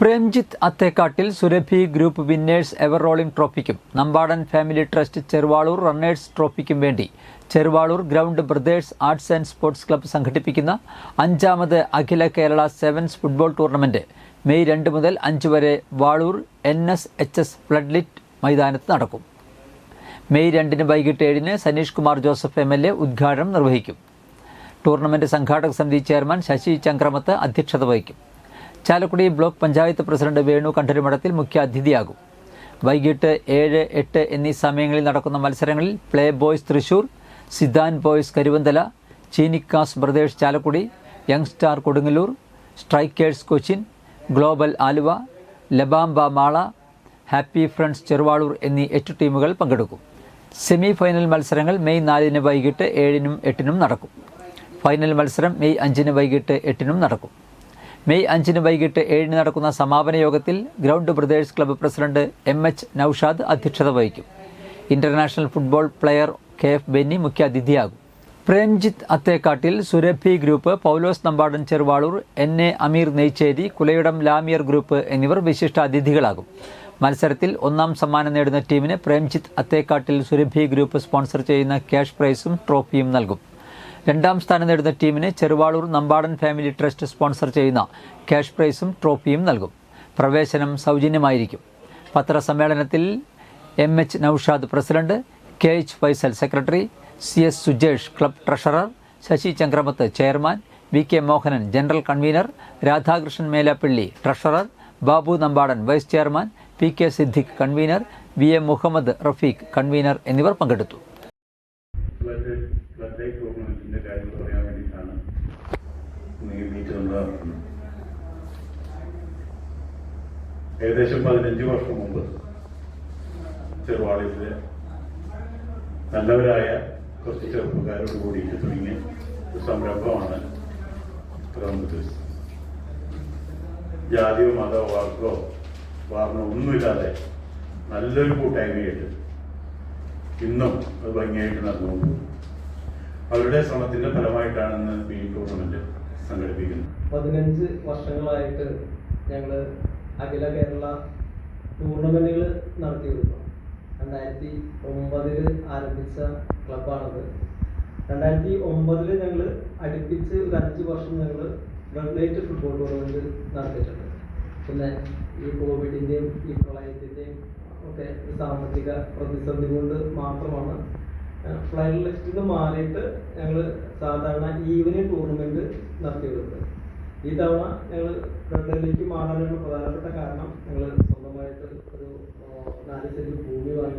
Premjith Athekkattil Surabhi group winners ever rolling ട്രോഫിക്കും. Nambadan family trust Cheruvalur runners ട്രോഫിക്കും വേണ്ടി Cheruvalur ground brothers arts and sports club സംഘടിപ്പിക്കുന്ന അഞ്ചാമത് അഖില Kerala sevens football tournament May രണ്ട് മുതൽ അഞ്ച് വരെ Valur N S H S floodlit മൈതാനത്ത് നടക്കും. May രണ്ടിന് വൈകിട്ട് ഏഴിന് Saneesh Kumar Joseph M L A ഉദ്ഘാടനം നിർവഹിക്കും. ടൂർണമെന്റ് സംഘാടക സമിതി ചെയർമാൻ ശശി ചക്രമത്ത് അധ്യക്ഷത വഹിക്കും. ചാലക്കുടി ബ്ലോക്ക് പഞ്ചായത്ത് പ്രസിഡന്റ് വേണു കണ്ഠരുമഠത്തിൽ മുഖ്യ അതിഥിയാകും വൈകിട്ട് ഏഴ് എട്ട് എന്നീ സമയങ്ങളിൽ നടക്കുന്ന മത്സരങ്ങളിൽ play boys Thrissur Siddhan boys Karuvanthala Cheenikkas brothers Chalakudy young star Kodungallur strikers Cochin global Aluva La Bamba Mala happy friends Cheruvalur എന്നീ എട്ട് ടീമുകൾ പങ്കെടുക്കും. സെമി ഫൈനൽ മത്സരങ്ങൾ മെയ് നാലിന് വൈകിട്ട് ഏഴിനും എട്ടിനും നടക്കും. ഫൈനൽ മത്സരം മെയ് അഞ്ചിന് വൈകിട്ട് എട്ടിനും നടക്കും. മെയ് അഞ്ചിന് വൈകിട്ട് ഏഴിന് നടക്കുന്ന സമാപന യോഗത്തിൽ ground brothers club president M H Noushad അധ്യക്ഷത വഹിക്കും. International football player K F Benny മുഖ്യാതിഥിയാകും Premjith Athekkattil Surabhi group Paulose Nambadan Cheruvalur N A Ameer Neycheri Kulayidam Lamiyar group എന്നിവർ വിശിഷ്ട അതിഥികളാകും. മത്സരത്തിൽ ഒന്നാം സമ്മാനം നേടുന്ന ടീമിന് പ്രേംജിത്ത് അത്തേക്കാട്ടിൽ സുരഭി ഗ്രൂപ്പ് സ്പോൺസർ ചെയ്യുന്ന ക്യാഷ് പ്രൈസും ട്രോഫിയും നൽകും. രണ്ടാം സ്ഥാനം നേടുന്ന ടീമിന് Cheruvalur Nambadan family trust sponsor ചെയ്യുന്ന ക്യാഷ് പ്രൈസും ട്രോഫിയും നൽകും. പ്രവേശനം സൗജന്യമായിരിക്കും. പത്രസമ്മേളനത്തിൽ M H Noushad president K H Faisal secretary C S Sujesh club treasurer Sasi Chakramath chairman V K Mohanan general convener Radhakrishnan Melappally treasurer Babu Nambadan vice chairman P K Siddique convener V A Muhammad Rafeeq convener എന്നിവർ പങ്കെടുത്തു. Meet ഏകദേശം പതിനഞ്ച് വർഷം മുമ്പ് ചെറുവാളിയിലെ നല്ലവരായ കുറച്ച് ചെറുപ്പക്കാരോട് കൂടിയിട്ട് തുടങ്ങിയ ഒരു സംരംഭമാണ് ജാതിയോ മതോ വാക്കോ വർണമോ ഒന്നുമില്ലാതെ നല്ലൊരു കൂട്ടായ്മയായിട്ട് ഇന്നും അത് ഭംഗിയായിട്ട് നടന്നു അവരുടെ ശ്രമത്തിന്റെ ഫലമായിട്ടാണ് ഇന്ന് ഈ ടൂർണമെന്റ്. സംഘടിപ്പിക്കുന്നത് പതിനഞ്ച് വർഷങ്ങളായിട്ട് ഞങ്ങൾ അഖില കേരള ടൂർണമെന്റുകൾ നടത്തി വരുന്നു രണ്ടായിരത്തി ഒമ്പതിൽ ആരംഭിച്ച ക്ലബാണത് രണ്ടായിരത്തി ഒമ്പതിൽ ഞങ്ങൾ അടുപ്പിച്ച് ഒരു അഞ്ച് വർഷം ഞങ്ങൾ ലൈറ്റ് ഫുട്ബോൾ ടൂർണമെന്റ് നടത്തിയിട്ടുണ്ട്. പിന്നെ ഈ കോവിഡിന്റെയും ഈ പ്രളയത്തിന്റെയും ഒക്കെ സാമ്പത്തിക പ്രതിസന്ധി കൊണ്ട് മാത്രമാണ് ഫ്ലൈറ്റ് ലിസ്റ്റിൽ നിന്ന് മാറിയിട്ട് ഞങ്ങൾ സാധാരണ ഈവനിങ് ടൂർണമെന്റ് നടത്തി വരുന്നത് ഈ തവണ ഞങ്ങൾ ഫ്രണ്ടിലേക്ക് മാറാനുള്ള പ്രധാനപ്പെട്ട കാരണം. ഞങ്ങൾ സ്വന്തമായിട്ട് ഒരു നാല് സെന്റ് ഭൂമി വാങ്ങി